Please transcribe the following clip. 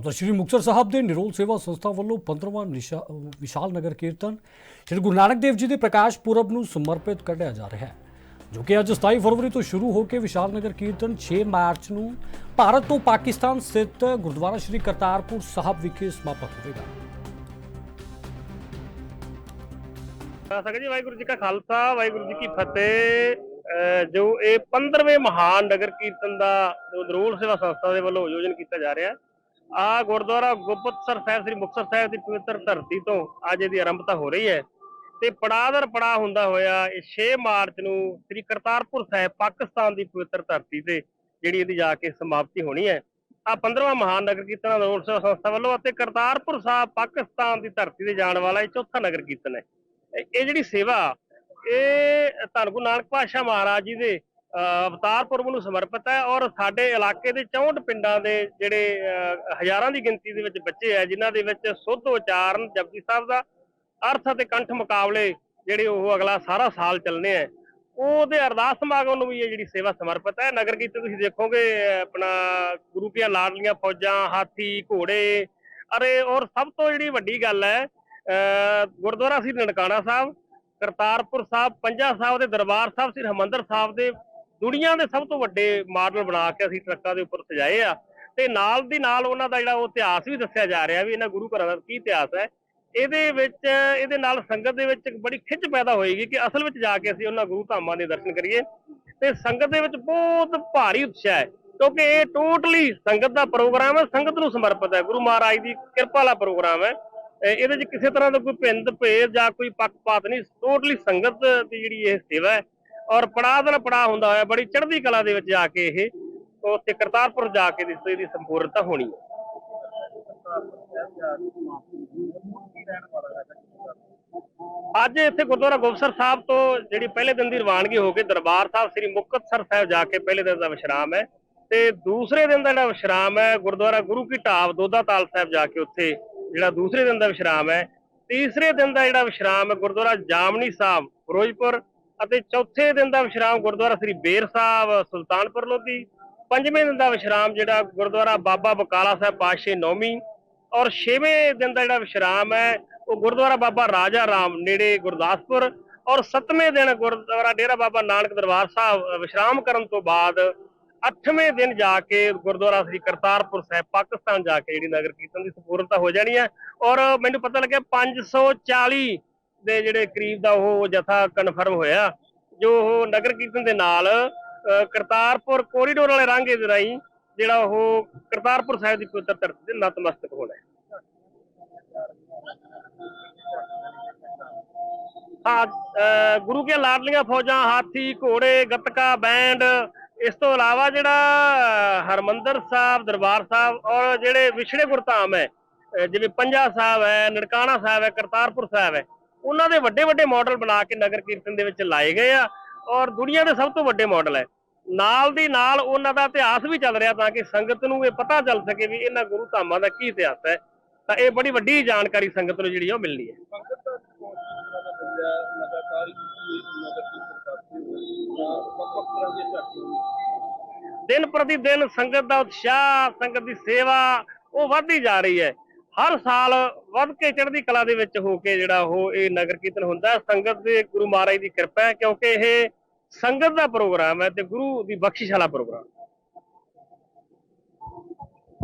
ਤਾਂ ਸ਼੍ਰੀ ਮੁਕਤਸਰ ਸਾਹਿਬ ਦੇ ਨਿਰੋਲ ਸੇਵਾ ਸੰਸਥਾ ਵੱਲੋਂ 15ਵਾਂ ਵਿਸ਼ਾਲ ਨਗਰ ਕੀਰਤਨ ਸ਼੍ਰੀ ਗੁਰੂ ਨਾਨਕ ਦੇਵ ਜੀ ਦੇ ਪ੍ਰਕਾਸ਼ ਪੁਰਬ ਨੂੰ ਸਮਰਪਿਤ ਕੱਢਿਆ ਜਾ ਰਿਹਾ ਹੈ, ਜੋ ਕਿ ਅੱਜ 27 ਫਰਵਰੀ ਤੋਂ ਸ਼ੁਰੂ ਹੋ ਕੇ ਵਿਸ਼ਾਲ ਨਗਰ ਕੀਰਤਨ 6 ਮਾਰਚ ਨੂੰ ਭਾਰਤ ਤੋਂ ਪਾਕਿਸਤਾਨ ਸਥਿਤ ਗੁਰਦੁਆਰਾ ਸ਼੍ਰੀ ਕਰਤਾਰਪੁਰ ਸਾਹਿਬ ਵਿਖੇ ਸਮਾਪਤ ਹੋਵੇਗਾ। ਸਕੇ ਜੀ, ਵਾਹਿਗੁਰੂ ਜੀ ਕਾ ਖਾਲਸਾ, ਵਾਹਿਗੁਰੂ ਜੀ ਕੀ ਫਤਿਹ। ਜੋ ਇਹ 15ਵੇਂ ਮਹਾਨ ਨਗਰ ਕੀਰਤਨ ਦਾ ਜੋ ਨਰੂਲ ਸੇਵਾ ਸੰਸਥਾ ਦੇ ਵੱਲੋਂ ਆਯੋਜਨ ਕੀਤਾ ਜਾ ਰਿਹਾ ਆ ਗੁਰਦੁਆਰਾ ਗੁਰਪਤਸਰ ਸਾਹਿਬ, ਸ੍ਰੀ ਮੁਕਤਸਰ ਸਾਹਿਬ ਦੀ ਪਵਿੱਤਰ ਧਰਤੀ ਤੋਂ ਅੱਜ ਇਹਦੀ ਆਰੰਭਤਾ ਹੋ ਰਹੀ ਹੈ। ਤੇ ਪੜਾਦਰ ਪੜਾ ਹੁੰਦਾ ਹੋਇਆ ਇਹ 6 ਮਾਰਚ ਨੂੰ ਸ੍ਰੀ ਕਰਤਾਰਪੁਰ ਸਾਹਿਬ, ਪਾਕਿਸਤਾਨ ਦੀ ਪਵਿੱਤਰ ਧਰਤੀ ਤੇ ਜਿਹੜੀ ਇਹਦੀ ਜਾ ਕੇ ਸਮਾਪਤੀ ਹੋਣੀ ਹੈ। ਆ 15ਵਾਂ ਮਹਾਨ ਨਗਰ ਕੀਰਤਨ ਦਾ ਨਰੂਲ ਸੰਸਥਾ ਵੱਲੋਂ ਅਤੇ ਕਰਤਾਰਪੁਰ ਸਾਹਿਬ, ਪਾਕਿਸਤਾਨ ਦੀ ਧਰਤੀ ਤੇ ਜਾਣ ਵਾਲਾ ਇਹ ਚੌਥਾ ਨਗਰ ਕੀਰਤਨ ਹੈ। ਇਹ ਇਹ ਜਿਹੜੀ ਸੇਵਾ, ਇਹ ਧੰਨ ਗੁਰੂ ਨਾਨਕ ਪਾਤਸ਼ਾਹ ਮਹਾਰਾਜ ਜੀ ਦੇ ਅਹ, ਅਵਤਾਰ ਪੁਰਬ ਨੂੰ ਸਮਰਪਿਤ ਹੈ ਔਰ ਸਾਡੇ ਇਲਾਕੇ ਦੇ 64 ਪਿੰਡਾਂ ਦੇ ਜਿਹੜੇ ਹਜ਼ਾਰਾਂ ਦੀ ਗਿਣਤੀ ਦੇ ਵਿੱਚ ਬੱਚੇ ਹੈ ਜਿਨ੍ਹਾਂ ਦੇ ਵਿੱਚ ਸੁੱਧ ਉਚਾਰਨ ਜਪਜੀ ਸਾਹਿਬ ਦਾ ਅਰਥ ਅਤੇ ਕੰਠ ਮੁਕਾਬਲੇ ਜਿਹੜੇ ਉਹ ਅਗਲਾ ਸਾਰਾ ਸਾਲ ਚੱਲਣੇ ਆ ਉਹਦੇ ਅਰਦਾਸ ਸਮਾਗਮ ਨੂੰ ਵੀ ਇਹ ਜਿਹੜੀ ਸੇਵਾ ਸਮਰਪਿਤ ਹੈ। ਨਗਰ ਕੀਰਤਨ ਤੁਸੀਂ ਦੇਖੋਗੇ ਆਪਣਾ ਗੁਰੂ ਕੀਆਂ ਲਾਡਲੀਆਂ ਫੌਜਾਂ ਹਾਥੀ ਘੋੜੇ ਅਰੇ ਔਰ ਸਭ ਤੋਂ ਜਿਹੜੀ ਵੱਡੀ ਗੱਲ ਹੈ ਅਹ ਗੁਰਦੁਆਰਾ ਸ੍ਰੀ ਨਨਕਾਣਾ ਸਾਹਿਬ ਕਰਤਾਰਪੁਰ ਸਾਹਿਬ ਪੰਜਾ ਸਾਹਿਬ ਦੇ ਦਰਬਾਰ ਸਾਹਿਬ ਸ੍ਰੀ ਹਰਿਮੰਦਰ ਸਾਹਿਬ ਦੇ ਦੁਨੀਆ ਦੇ ਸਭ ਤੋਂ ਵੱਡੇ ਮਾਡਲ ਬਣਾ ਕੇ ਅਸੀਂ ਟਰੱਕਾਂ ਦੇ ਉੱਪਰ ਸਜਾਏ ਆ। ਤੇ ਨਾਲ ਦੀ ਨਾਲ ਉਹਨਾਂ ਦਾ ਜਿਹੜਾ ਉਹ ਇਤਿਹਾਸ ਵੀ ਦੱਸਿਆ ਜਾ ਰਿਹਾ ਵੀ ਇਹਨਾਂ ਗੁਰੂ ਘਰਾਂ ਦਾ ਕੀ ਇਤਿਹਾਸ ਹੈ। ਇਹਦੇ ਵਿੱਚ, ਇਹਦੇ ਨਾਲ ਸੰਗਤ ਦੇ ਵਿੱਚ ਇੱਕ ਬੜੀ ਖਿੱਚ ਪੈਦਾ ਹੋਏਗੀ ਕਿ ਅਸਲ ਵਿੱਚ ਜਾ ਕੇ ਅਸੀਂ ਉਹਨਾਂ ਗੁਰੂ ਧਾਮਾਂ ਦੇ ਦਰਸ਼ਨ ਕਰੀਏ। ਤੇ ਸੰਗਤ ਦੇ ਵਿੱਚ ਬਹੁਤ ਭਾਰੀ ਉਤਸ਼ਾਹ ਹੈ, ਕਿਉਂਕਿ ਇਹ ਟੋਟਲੀ ਸੰਗਤ ਦਾ ਪ੍ਰੋਗਰਾਮ ਹੈ, ਸੰਗਤ ਨੂੰ ਸਮਰਪਿਤ ਹੈ। ਗੁਰੂ ਮਹਾਰਾਜ ਦੀ ਕਿਰਪਾ ਵਾਲਾ ਪ੍ਰੋਗਰਾਮ ਹੈ। ਇਹਦੇ 'ਚ ਕਿਸੇ ਤਰ੍ਹਾਂ ਦਾ ਕੋਈ ਭਿੰਦ ਭੇਦ ਜਾਂ ਕੋਈ ਪੱਖਪਾਤ ਨਹੀਂ ਟੋਟਲੀ ਸੰਗਤ ਦੀ ਜਿਹੜੀ ਇਹ ਸੇਵਾ ਹੈ ਔਰ ਪੜਾਅ ਦਾ ਪੜਾਅ ਹੁੰਦਾ ਹੋਇਆ, ਬੜੀ ਚੜ੍ਹਦੀ ਕਲਾ ਦੇ ਵਿੱਚ ਜਾ ਕੇ ਇਹ ਉੱਥੇ ਕਰਤਾਰਪੁਰ ਜਾ ਕੇ ਦੀ ਸੰਪੂਰਨਤਾ ਹੋਣੀ ਹੈ। ਅੱਜ ਇੱਥੇ ਗੁਰਦੁਆਰਾ ਗੁਰਸਰ ਸਾਹਿਬ ਤੋਂ ਜਿਹੜੀ ਪਹਿਲੇ ਦਿਨ ਦੀ ਰਵਾਨਗੀ ਹੋ ਕੇ ਦਰਬਾਰ ਸਾਹਿਬ ਸ੍ਰੀ ਮੁਕਤਸਰ ਸਾਹਿਬ ਜਾ ਕੇ ਪਹਿਲੇ ਦਿਨ ਦਾ ਵਿਸ਼ਰਾਮ ਹੈ ਤੇ ਦੂਸਰੇ ਦਿਨ ਦਾ ਜਿਹੜਾ ਵਿਸ਼ਰਾਮ ਹੈ, ਗੁਰਦੁਆਰਾ ਗੁਰੂ ਕੀ ਢਾਬ ਦੋਦਾ ਤਾਲ ਸਾਹਿਬ ਜਾ ਕੇ ਉੱਥੇ ਜਿਹੜਾ ਦੂਸਰੇ ਦਿਨ ਦਾ ਵਿਸ਼ਰਾਮ ਹੈ, ਤੀਸਰੇ ਦਿਨ ਦਾ ਜਿਹੜਾ ਵਿਸ਼ਰਾਮ ਹੈ, ਗੁਰਦੁਆਰਾ ਜਾਮਨੀ ਸਾਹਿਬ, ਫਿਰੋਜ਼ਪੁਰ ਅਤੇ ਚੌਥੇ ਦਿਨ ਦਾ ਵਿਸ਼ਰਾਮ ਗੁਰਦੁਆਰਾ ਸ੍ਰੀ ਬੇਰ ਸਾਹਿਬ, ਸੁਲਤਾਨਪੁਰ ਲੋਧੀ। ਪੰਜਵੇਂ ਦਿਨ ਦਾ ਵਿਸ਼ਰਾਮ ਜਿਹੜਾ ਗੁਰਦੁਆਰਾ ਬਾਬਾ ਬਕਾਲਾ ਸਾਹਿਬ ਪਾਸ਼ੇ ਨੌਮੀ ਔਰ ਛੇਵੇਂ ਦਿਨ ਦਾ ਜਿਹੜਾ ਵਿਸ਼ਰਾਮ ਹੈ, ਉਹ ਗੁਰਦੁਆਰਾ ਬਾਬਾ ਰਾਜਾ ਰਾਮ ਨੇੜੇ ਗੁਰਦਾਸਪੁਰ। ਔਰ ਸੱਤਵੇਂ ਦਿਨ ਗੁਰਦੁਆਰਾ ਡੇਰਾ ਬਾਬਾ ਨਾਨਕ ਦਰਬਾਰ ਸਾਹਿਬ ਵਿਸ਼ਰਾਮ ਕਰਨ ਤੋਂ ਬਾਅਦ ਅੱਠਵੇਂ ਦਿਨ ਜਾ ਕੇ ਗੁਰਦੁਆਰਾ ਸ੍ਰੀ ਕਰਤਾਰਪੁਰ ਸਾਹਿਬ, ਪਾਕਿਸਤਾਨ ਜਾ ਕੇ ਜਿਹੜੀ ਨਗਰ ਕੀਰਤਨ ਦੀ ਸੰਪੂਰਨਤਾ ਹੋ ਜਾਣੀ ਹੈ। ਔਰ ਮੈਨੂੰ ਪਤਾ ਲੱਗਿਆ 540 ਦੇ ਜਿਹੜੇ ਕਰੀਬ ਦਾ ਉਹ ਜਥਾ ਕਨਫਰਮ ਹੋਇਆ ਜੋ ਉਹ ਨਗਰ ਕੀਰਤਨ ਦੇ ਨਾਲ ਕਰਤਾਰਪੁਰ ਕੋਰੀਡੋਰ ਵਾਲੇ ਰਾਂਗੇ ਦੇ ਰਾਹੀਂ ਜਿਹੜਾ ਉਹ ਕਰਤਾਰਪੁਰ ਸਾਹਿਬ ਦੀ ਪਵਿੱਤਰ ਧਰਤੀ ਤੇ ਨਤਮਸਤਕ ਹੋਣਾ ਹੈ। ਹਾਂ ਗੁਰੂ ਕੇ ਲਾਡਲੀਆਂ ਫੌਜਾਂ ਹਾਥੀ ਘੋੜੇ ਗੱਤਕਾ ਬੈਂਡ ਇਸ ਤੋਂ ਇਲਾਵਾ ਜਿਹੜਾ ਅਹ, ਹਰਮੰਦਰ ਸਾਹਿਬ ਦਰਬਾਰ ਸਾਹਿਬ ਔਰ ਜਿਹੜੇ ਵਿਛੜੇ ਗੁਰਧਾਮ ਹੈ ਜਿਵੇਂ ਪੰਜਾ ਸਾਹਿਬ ਹੈ ਨਨਕਾਣਾ ਸਾਹਿਬ ਹੈ ਕਰਤਾਰਪੁਰ ਸਾਹਿਬ ਹੈ ਉਹਨਾਂ ਦੇ ਵੱਡੇ ਵੱਡੇ ਮਾਡਲ ਬਣਾ ਕੇ ਨਗਰ ਕੀਰਤਨ ਦੇ ਵਿੱਚ ਲਾਏ ਗਏ ਆ ਔਰ ਦੁਨੀਆ ਦੇ ਸਭ ਤੋਂ ਵੱਡੇ ਮਾਡਲ ਹੈ। ਨਾਲ ਦੀ ਨਾਲ ਉਹਨਾਂ ਦਾ ਇਤਿਹਾਸ ਵੀ ਚੱਲ ਰਿਹਾ ਤਾਂ ਕਿ ਸੰਗਤ ਨੂੰ ਇਹ ਪਤਾ ਚੱਲ ਸਕੇ ਵੀ ਇਹਨਾਂ ਗੁਰੂ ਧਾਮਾਂ ਦਾ ਕੀ ਇਤਿਹਾਸ ਹੈ। ਤਾਂ ਇਹ ਬੜੀ ਵੱਡੀ ਜਾਣਕਾਰੀ ਸੰਗਤ ਨੂੰ ਜਿਹੜੀ ਆ ਉਹ ਮਿਲਣੀ ਹੈ। ਦਿਨ ਪ੍ਰਤੀ ਦਿਨ ਸੰਗਤ ਦਾ ਉਤਸ਼ਾਹ ਸੰਗਤ ਦੀ ਸੇਵਾ ਉਹ ਵੱਧਦੀ ਜਾ ਰਹੀ ਹੈ। ਹਰ ਸਾਲ ਵੱਧ ਕੇ ਚੜ੍ਹਦੀ ਕਲਾ ਦੇ ਵਿੱਚ ਹੋ ਕੇ ਜਿਹੜਾ ਉਹ ਇਹ ਨਗਰ ਕੀਰਤਨ ਹੁੰਦਾ ਹੈ। ਸੰਗਤ ਦੇ ਗੁਰੂ ਮਹਾਰਾਜ ਦੀ ਕਿਰਪਾ ਹੈ ਕਿਉਂਕਿ ਇਹ ਸੰਗਤ ਦਾ ਪ੍ਰੋਗਰਾਮ ਹੈ ਤੇ ਗੁਰੂ ਦੀ ਬਖਸ਼ਿਸ਼ ਵਾਲਾ ਪ੍ਰੋਗਰਾਮ।